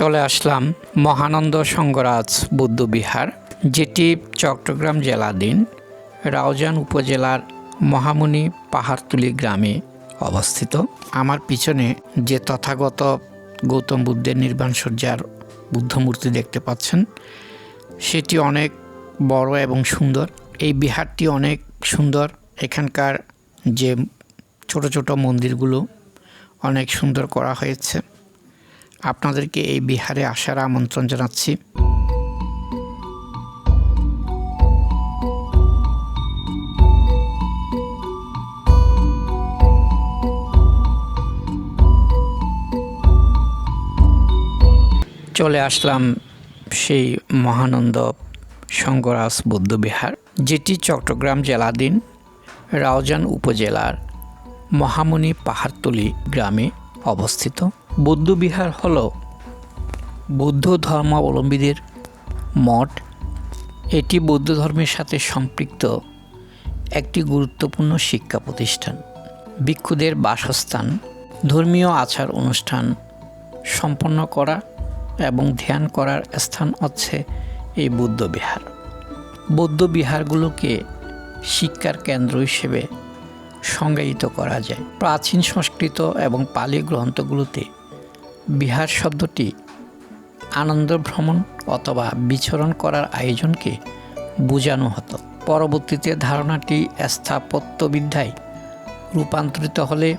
চলে আসলাম মহানন্দ সঙ্গরাজ বৌদ্ধবিহার, যেটি চট্টগ্রাম জেলাধীন রাউজান উপজেলার মহামুনি পাহাড়তুলি গ্রামে অবস্থিত। আমার পিছনে যে তথাগত গৌতম বুদ্ধের নির্বাণসজ্জার বুদ্ধমূর্তি দেখতে পাচ্ছেন, সেটি অনেক বড় এবং সুন্দর। এই বিহারটি অনেক সুন্দর। এখানকার যে ছোট ছোট মন্দিরগুলো অনেক সুন্দর করা হয়েছে। আপনাদেরকে এই বিহারে আসার আমন্ত্রণ জানাচ্ছি। চলে আসলাম সেই মহানন্দ শঙ্করাজ বৌদ্ধবিহার যেটি চট্টগ্রাম জেলাধীন রাউজান উপজেলার মহামুনি পাহাড়তলি গ্রামে অবস্থিত। বৌদ্ধবিহার হল বৌদ্ধ ধর্মাবলম্বীদের মঠ। এটি বৌদ্ধ ধর্মের সাথে সম্পৃক্ত একটি গুরুত্বপূর্ণ শিক্ষা প্রতিষ্ঠান। ভিক্ষুদের বাসস্থান, ধর্মীয় আচার অনুষ্ঠান সম্পন্ন করা এবং ধ্যান করার স্থান হচ্ছে এই বৌদ্ধ বিহার বৌদ্ধ বিহারগুলোকে শিক্ষার কেন্দ্র হিসেবে সংজ্ঞায়িত করা যায়। প্রাচীন সংস্কৃত এবং পালি গ্রন্থগুলোতে বিহার শব্দটি আনন্দ ভ্রমণ অথবা বিচরণ করার আয়োজনকে বোঝানো হতো। পরবর্তীতে ধারণাটি স্থাপত্যবিদ্যায় রূপান্তরিত হলে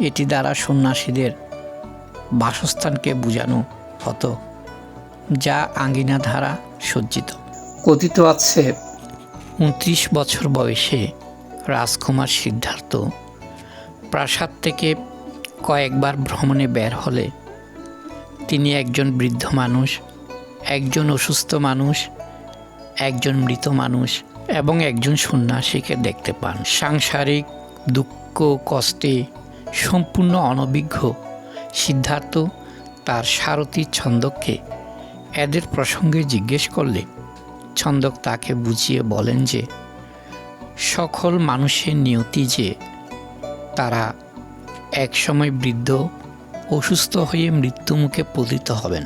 এটি দ্বারা সন্ন্যাসীদের বাসস্থানকে বোঝানো হতো যা আঙ্গিনা ধারা সজ্জিত। কথিত আছে উনত্রিশ বছর বয়সে রাজকুমার সিদ্ধার্থ প্রাসাদ থেকে কয়েকবার ভ্রমণে বের হলে তিনি একজন বৃদ্ধ মানুষ, একজন অসুস্থ মানুষ, একজন মৃত মানুষ এবং একজন সন্ন্যাসীকে দেখতে পান। সাংসারিক দুঃখ, কষ্টে সম্পূর্ণ অনভিজ্ঞ সিদ্ধার্থ তার সারথী ছন্দককে এদের প্রসঙ্গে জিজ্ঞেস করলে ছন্দক তাকে বুঝিয়ে বলেন যে, সকল মানুষের নিয়তি যে তারা একসময় বৃদ্ধ অসুস্থ হয়ে মৃত্যুমুখে পতিত হবেন।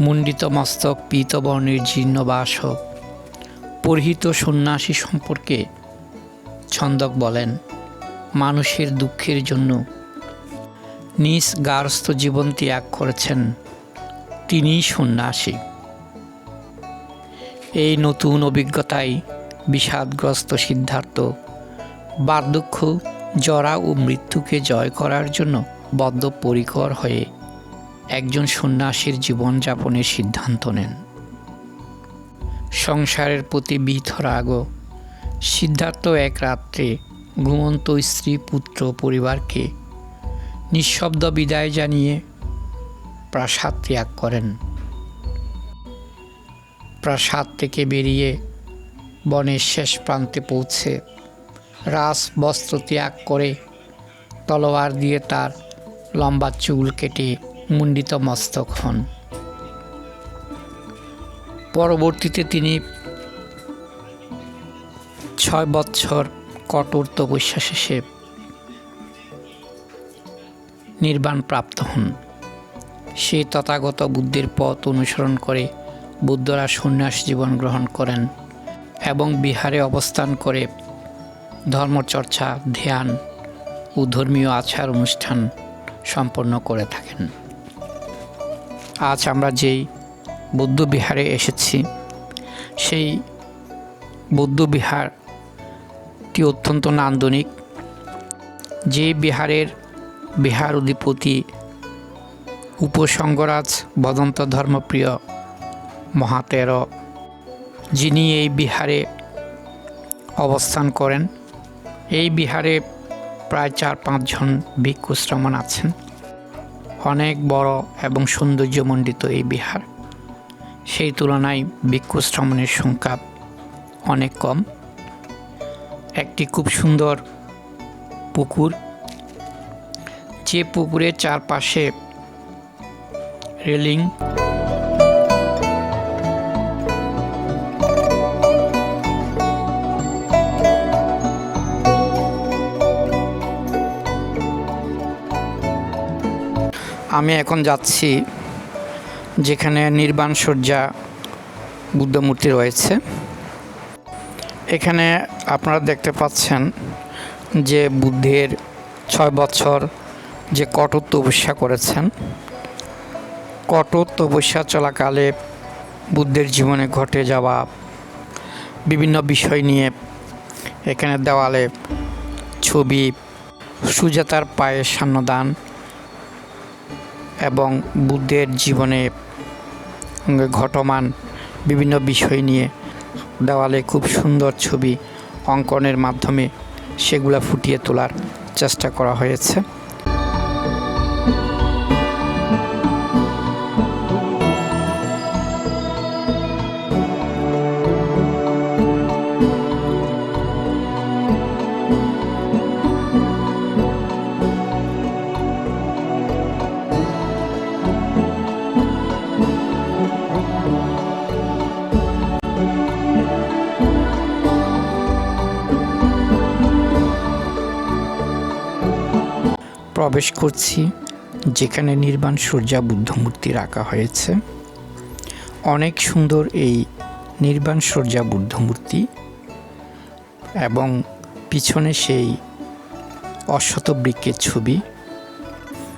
মুন্ডিত মস্তক পীতবর্ণের জীর্ণবাস পরিহিত সন্ন্যাসী সম্পর্কে ছন্দক বলেন, মানুষের দুঃখের জন্য নিজ গার্হস্থ জীবন ত্যাগ করেছেন। তিনিই সন্ন্যাসী। এই নতুন অভিজ্ঞতায় বিষাদগ্রস্ত সিদ্ধার্থ। বার্ধক্য, জরা ও মৃত্যুকে জয় করার জন্য বদ্ধপরিকর হয়ে একজন সন্ন্যাসীর জীবনযাপনের সিদ্ধান্ত নেন। সংসারের প্রতি বিথরাগ সিদ্ধার্থ এক রাত্রে ঘুমন্ত স্ত্রী, পুত্র, পরিবারকে নিঃশব্দ বিদায় জানিয়ে প্রাসাদ ত্যাগ করেন। প্রাসাদ থেকে বেরিয়ে বনের শেষ প্রান্তে পৌঁছে রাস বস্ত্র ত্যাগ করে তলোয়ার দিয়ে তার লম্বা চুল কেটে মুন্ডিত মস্তক হন। পরবর্তীতে তিনি ছয় বৎসর কঠোর তপস্যা শেষে নির্বাণ প্রাপ্ত হন। সে তথাগত বুদ্ধের পথ অনুসরণ করে বুদ্ধরা সন্ন্যাস জীবন গ্রহণ করেন এবং বিহারে অবস্থান করে ধর্মচর্চা, ধ্যান ও ধর্মীয় আচার অনুষ্ঠান সম্পন্ন করে থাকেন। আজ আমরা যেই বৌদ্ধ বিহারে এসেছি, সেই বৌদ্ধ বিহারটি অত্যন্ত নান্দনিক। যে বিহারের বিহার অধিপতি উপসঙ্গরাজ বদন্ত ধর্মপ্রিয় মহাতের যিনি এই বিহারে অবস্থান করেন, এই বিহারে প্রায় চার পাঁচজন ভিক্ষু শ্রমণ আছেন। অনেক বড় এবং সৌন্দর্যমণ্ডিত এই বিহার। সেই তুলনায় ভিক্ষু শ্রমণের সংখ্যা অনেক কম। একটি খুব সুন্দর পুকুর, যে পুকুরের চারপাশে রেলিং আমি এখন যাচ্ছি যেখানে নির্বাণ সজ্জা বুদ্ধমূর্তি রয়েছে। এখানে আপনারা দেখতে পাচ্ছেন যে বুদ্ধের ছয় বছর যে কঠোর তপস্যা করেছেন। কঠোর তপস্যা চলাকালে বুদ্ধের জীবনে ঘটে যাওয়া বিভিন্ন বিষয় নিয়ে এখানে দেওয়ালে ছবি, সুজাতার পায়ে সান্নদান এবং বুদ্ধের জীবনে ঘটমান বিভিন্ন বিষয় নিয়ে দেওয়ালে খুব সুন্দর ছবি অঙ্কনের মাধ্যমে সেগুলো ফুটিয়ে তোলার চেষ্টা করা হয়েছে। প্রবেশ করছি, যেখানে নির্বাণ সূর্যা বুদ্ধমূর্তি রাখা হয়েছে। অনেক সুন্দর এই নির্বাণ সূর্যা বুদ্ধমূর্তি এবং পিছনে সেই অশ্বত বৃক্ষের ছবি।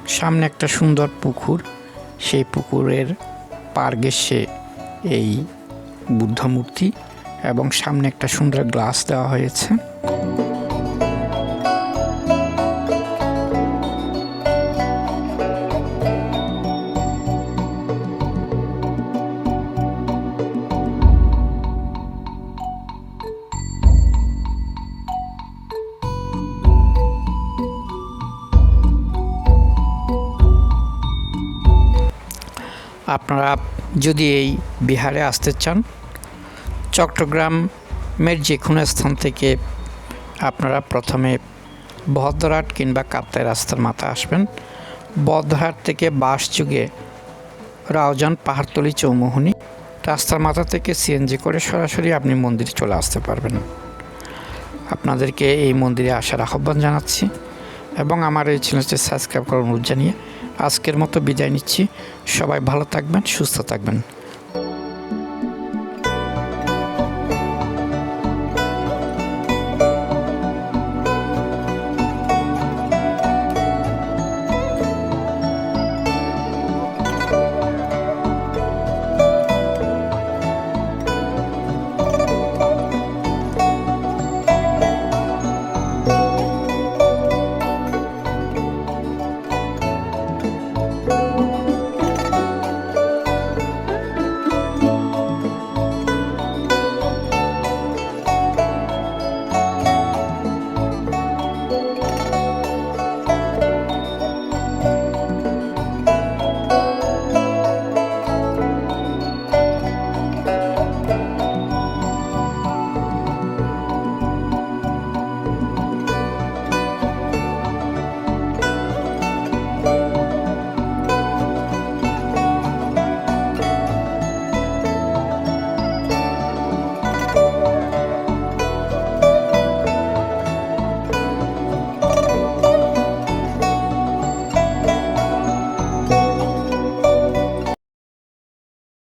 সামনে একটা সুন্দর পুকুর, সেই পুকুরের পার ঘেঁষে এই বুদ্ধমূর্তি এবং সামনে একটা সুন্দর গ্লাস দেওয়া হয়েছে। আপনারা যদি এই বিহারে আসতে চান চট্টগ্রামের যে কোনো স্থান থেকে আপনারা প্রথমে বহদ্দরহাট কিংবা কাপ্তাই রাস্তার মাথা আসবেন। বদ্রহাট থেকে বাস যুগে রাওজান পাহাড়তলি চৌমোহনী রাস্তার মাথা থেকে সিএনজি করে সরাসরি আপনি মন্দিরে চলে আসতে পারবেন। আপনাদেরকে এই মন্দিরে আসার আহ্বান জানাচ্ছি এবং আমার এই চ্যানেলটি সাবস্ক্রাইব করার অনুরোধ জানিয়ে আজকের মতো বিদায় নিচ্ছি। সবাই ভালো থাকবেন সুস্থ থাকবেন।